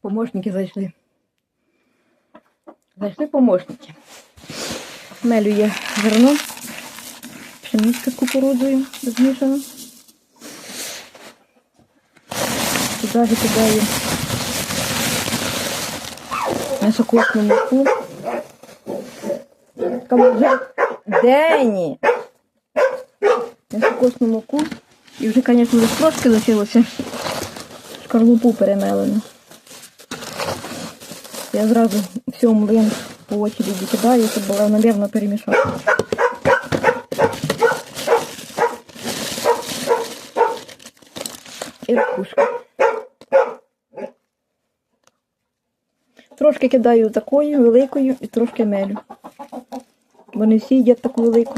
Помощники зайшли. Зайшли помощники. Мелює зерно. Пшеничка з кукурудзою змішана. Туди же кидаю м'ясокосну муку. Вже Дені. М'ясокосну муку. І вже, звісно, трошки лишилося шкарлупу перемелену. Я зразу всю млин по очереді кидаю, щоб було равномірно перемішати. І ракушка. Трошки кидаю такою великою і трошки мелю. Бо не всі їдять таку велику.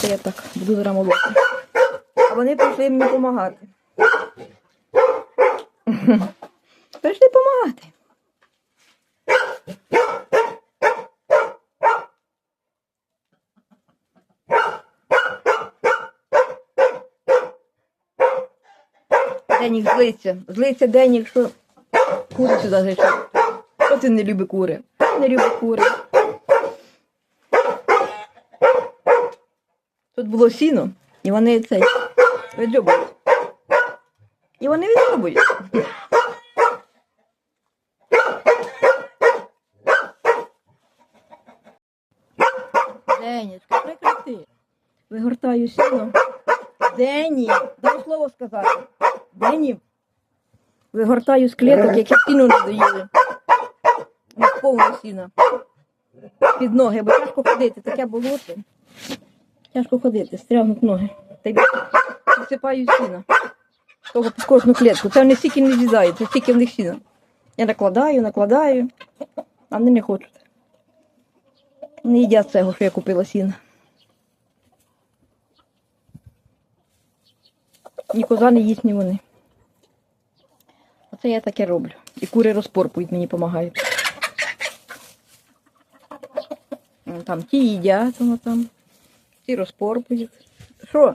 Це я так буду зараз. А вони прийшли мені допомагати. Прийшли допомагати. Денік злиться. Злиться Денік, що кури сюди зайшов. Що ти не любить кури? Не любить кури. Тут було сіно, і вони цей відлюбують. І вони відлюбують. Денечка, прекрати. Вигортаю сіно. Дені, дай слово сказати. Дені. Вигортаю з клеток, які сіно не доїли. Повне сіно. Під ноги, бо тяжко ходити, таке болото. Тяжко ходити, стрягнуть ноги. Та й посипаю сіно. Того під кожну клітку. Це вони стільки не з'їдають, це стільки в них сіно. Я накладаю, накладаю, а вони не хочуть. Не їдять цього, що я купила сіно. Ні коза не їсть, ні вони. Оце я таке роблю. І кури розпорпують, мені допомагають. Там ті їдять, воно там, ті розпорпують. Що?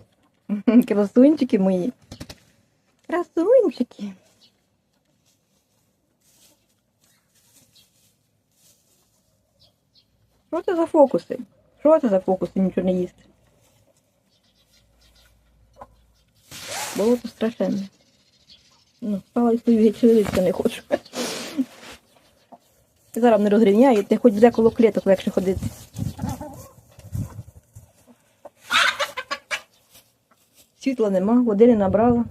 Красунчики мої. Красунчики. Що це за фокуси? Що це за фокуси? Нічого не їсти. Болото страшенне. Ну, стала свою гечевицю не хочу. Зараз не розрівняєте, хоч де коло клеток легше ходити. Світла нема, води не набрала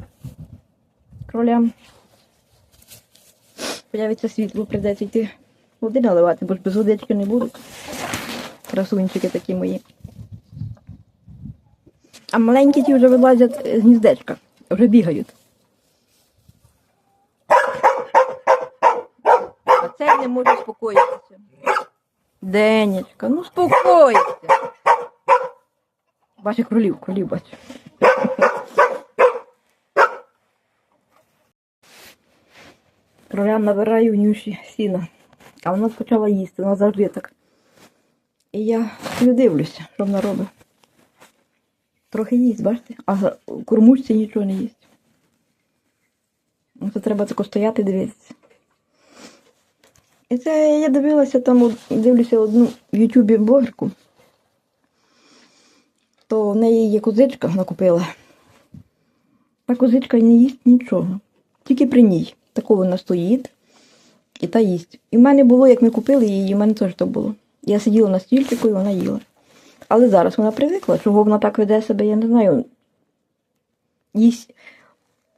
кролям. Появиться світло, прийдеться йти води наливати, бо ж без водички не будуть. Красунчики такі мої. А маленькі ті вже вилазять з гніздечка, вже бігають. А цей не може спокоїтися. Денечка, ну спокойся. Бачу кролів, кролів бачу. Кролям набираю нюші сіна. А вона почала їсти, вона завжди так. І я не дивлюся, що вона робить. Трохи їсть, бачите? А кормушці нічого не їсть. Ну, Це треба тако стояти і дивитися. І це я дивилася там, дивлюся одну в Ютубі блогерку. То в неї є козичка, вона купила. Та козичка не їсть нічого. Тільки при ній. Тако вона стоїть і та їсть. І в мене було, як ми купили її, в мене теж так було. Я сиділа на стільчику і вона їла. Але зараз вона привикла, чого вона так веде себе, я не знаю. Їсть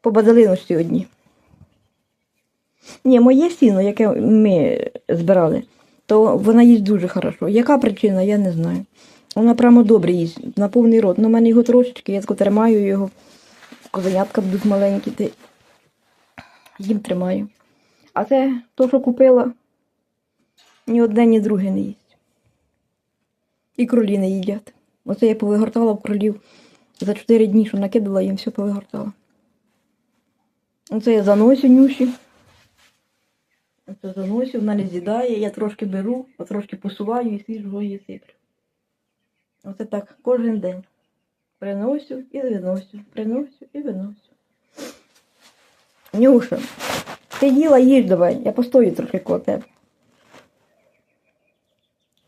по бадалиності одні. Ні, моє сіно, яке ми збирали, то вона їсть дуже хорошо. Яка причина, я не знаю. Вона прямо добре їсть, на повний рот. Ну, в мене його трошечки, я тримаю його. Козенятка будуть маленькі, ти їм тримаю. А це то, що купила, ні одне, ні друге не їсть. І кролі не їдять. Оце я повигортала в кролів за 4 дні, що накидала, їм все повигортала. Оце я заносю нюші. Оце заносю, вона не з'їдає, я трошки беру, трошки посуваю і свіжого її сиплю. Оце так кожен день. Приносю і виносю, приносю і виносю. Нюша, Ти їла, їж давай. Я постою трохи коло тебе.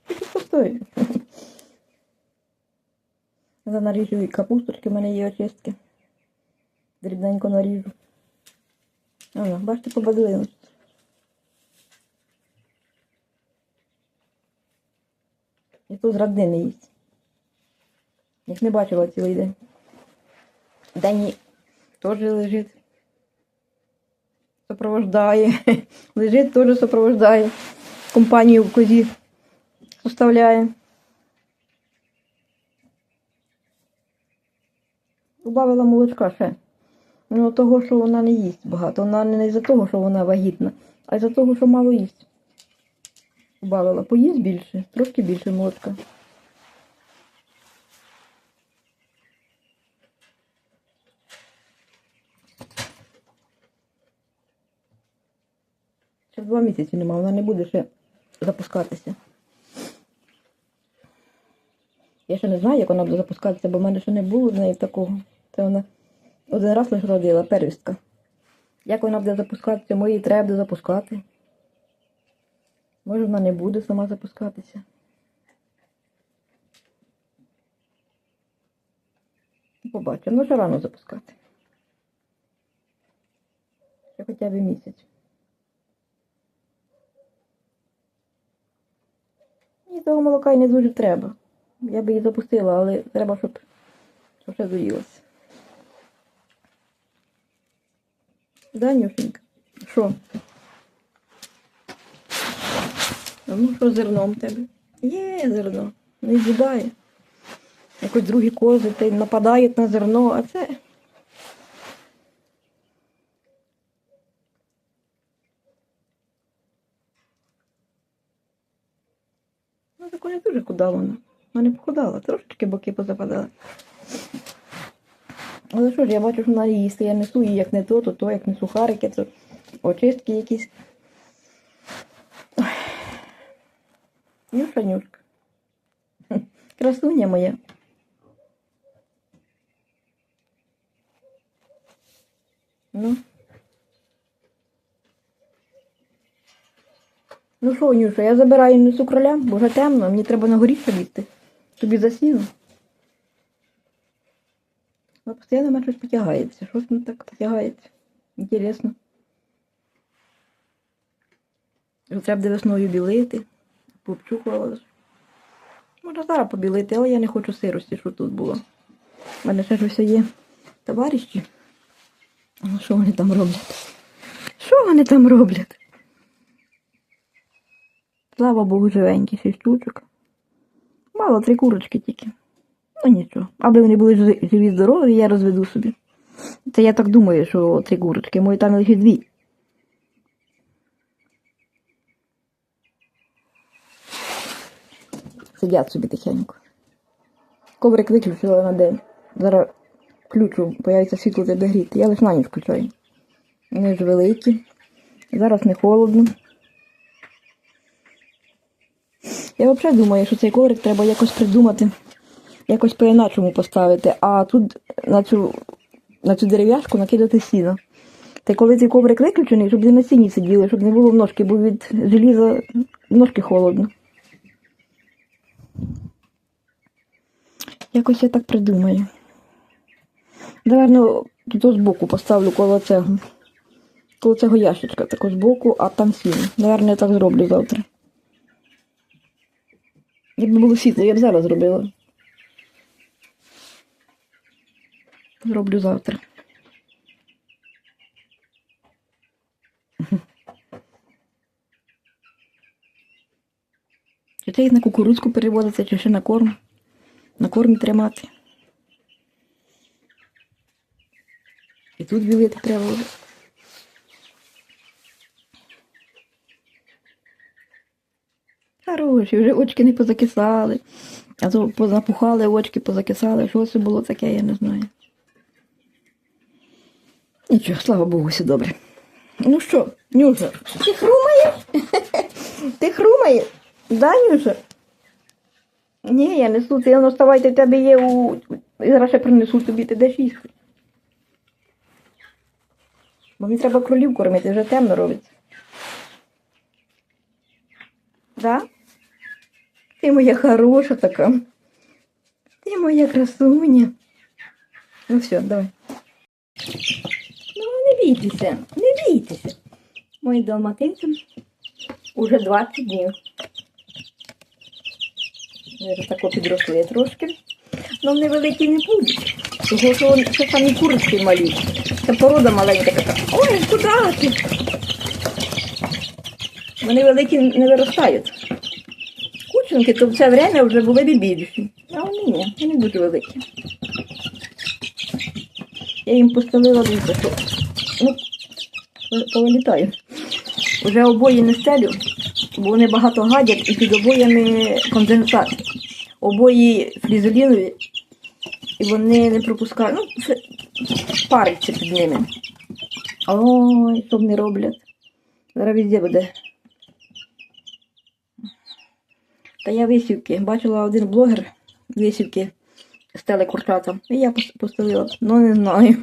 Тільки постою. Я наріжу і капусточки, в мене є очистки. Дрібненько наріжу. Ага, бачите, побадилину. І тут зрадни не їсть. Їх не бачила цілий день. Дані теж лежить. Сопровождає. Лежить, теж сопровождає. Компанію в козі составляє. Убавила молочка ще. Ну, того, що вона не їсть багато. Вона не із-за того, що вона вагітна, а із-за того, що мало їсть. Убавила. Поїсть більше, трошки більше молочка. Ще два місяці нема, вона не буде ще запускатися. Я ще не знаю, як вона буде запускатися, бо в мене ще не було в неї такого. Це вона один раз лише родила, первістка. Як вона буде запускатися, може її треба буде запускати. Може вона не буде сама запускатися. Побачимо. Ну, ще рано запускати. Ще хоча б місяць. Мені того молока і не дуже треба. Я би її запустила, але треба, щоб, щоб ще доїлося. Да, Нюшенька? Що? Ну що зерном тебе? Є зерно, не з'їдає. Якось другі кози ти нападають на зерно, а це. Ну, так не дуже худала вона. Вона не похудала, трошечки боки позападали. Але що ж, я бачу, що вона їсти. Я несу її як не то, то то, як не сухарики, то очистки якісь. Нюша, нюшка. Красуня моя. Ну. Ну що, Нюша, я забираю несу кроля, бо вже темно, мені треба на горі лізти. Тобі засіну. Ну, постійно мене щось потягається. Щось воно так потягається. Інтересно. Треба буде весною білити. Пообчухувала. Можна зараз побілити, але я не хочу сирості, що тут було. У мене ще щось є товариші. Ну, що вони там роблять? Що вони там роблять? Слава Богу, живенькі, шість штучок. Мало, три курочки тільки. Ну нічого. Аби вони були живі, здорові, я розведу собі. Це я так думаю, що три курочки, мої там лише дві. Сидять собі тихенько. Коврик виключила на день. Зараз включу, появиться світло тебе гріти. Я лише на ніч включаю. Вони ж великі. Зараз не холодно. Я взагалі думаю, що цей коврик треба якось придумати, якось по-іначому поставити, а тут на цю, на цю дерев'яшку накидати сіно. Та коли цей коврик виключений, щоб не на сіні сиділи, щоб не було в ножки, бо від желіза ножки холодно. Якось я так придумаю. Наверно, тут збоку поставлю коло цього. Коло цього ящичка, тако збоку, а там сіно. Наверно, я так зроблю завтра. Якби було світло, я б зараз зробила. Зроблю завтра. Чи це їх на кукурудзку переводиться, чи ще на корм? На кормі тримати. І тут білити треба. Хороші, вже очки не позакисали. А то позапухали, очки позакисали. Що це було таке, я не знаю. Нічого, слава Богу, все добре. Ну що, Нюша, ти хрумаєш? Ти хрумаєш? Да, Нюша? Ні, я несу, ти воно вставайте, в тебе є у. Зараз ще принесу тобі, ти деш їсти. Бо мені треба кролів кормити, вже темно робиться. Да? Ти моя хороша така. Ти моя красуня. Ну все, давай. Бійтеся, не бійтеся. Мої далматинці уже 20 днів. Вже тако підросли трошки. Ну, великі не будуть. Тому що це самі курочки малі. Це порода маленька така. Ой, куди ти? Вони великі не виростають. Кученки то в це время вже були б більші. А вони ні, вони дуже великі. Я їм постелила дуже, ну, повилітаю. Уже обої не стелю, бо вони багато гадять і під обоями конденсат. Обої флізелінові, і вони не пропускають. Ну, париться під ними. Ой, що вони роблять. Зараз везде буде. Та я висівки. Бачила один блогер висівки стели курчатам. І я пос- постелила. Ну не знаю,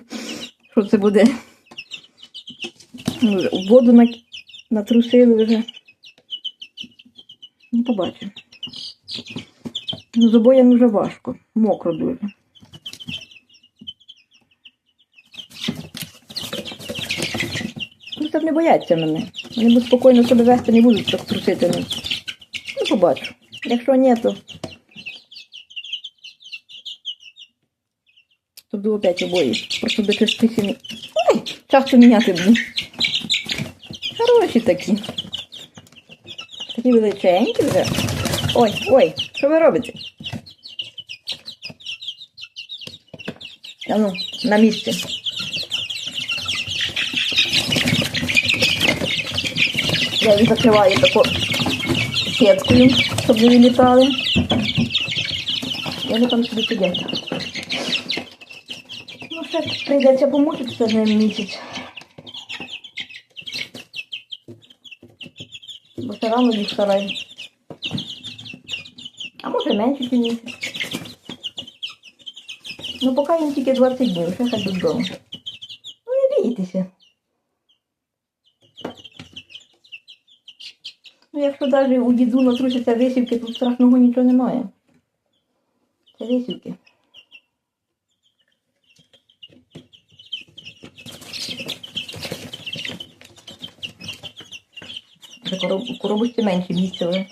що це буде. Воду на... натрусили вже. Ну, побачимо. Ну, з обоями вже важко. Мокро дуже. Ну, не бояться мене. Вони спокійно себе вести, не будуть так трусити. Ну, ну побачу. Якщо ні, то. То буду опять обої. Просто до частиці. Ой, часто міняти буду. Хороші такі. Такі величенькі вже. Ой, ой, що ви робите? А ну, на місці. Я їх закриваю тако сіткою, щоб не вилітали. І Вони там собі сидять. Ну, ще прийдеться помучитися з місяць. Рано їх стараю. А може менше чи. Ну, поки їм тільки 20 днів, ще хай додому. Ну, не бійтеся. Ну, якщо навіть у діду натрусяться висівки, тут страшного нічого немає. Це висівки. Вже короб- у коробочці менше місця.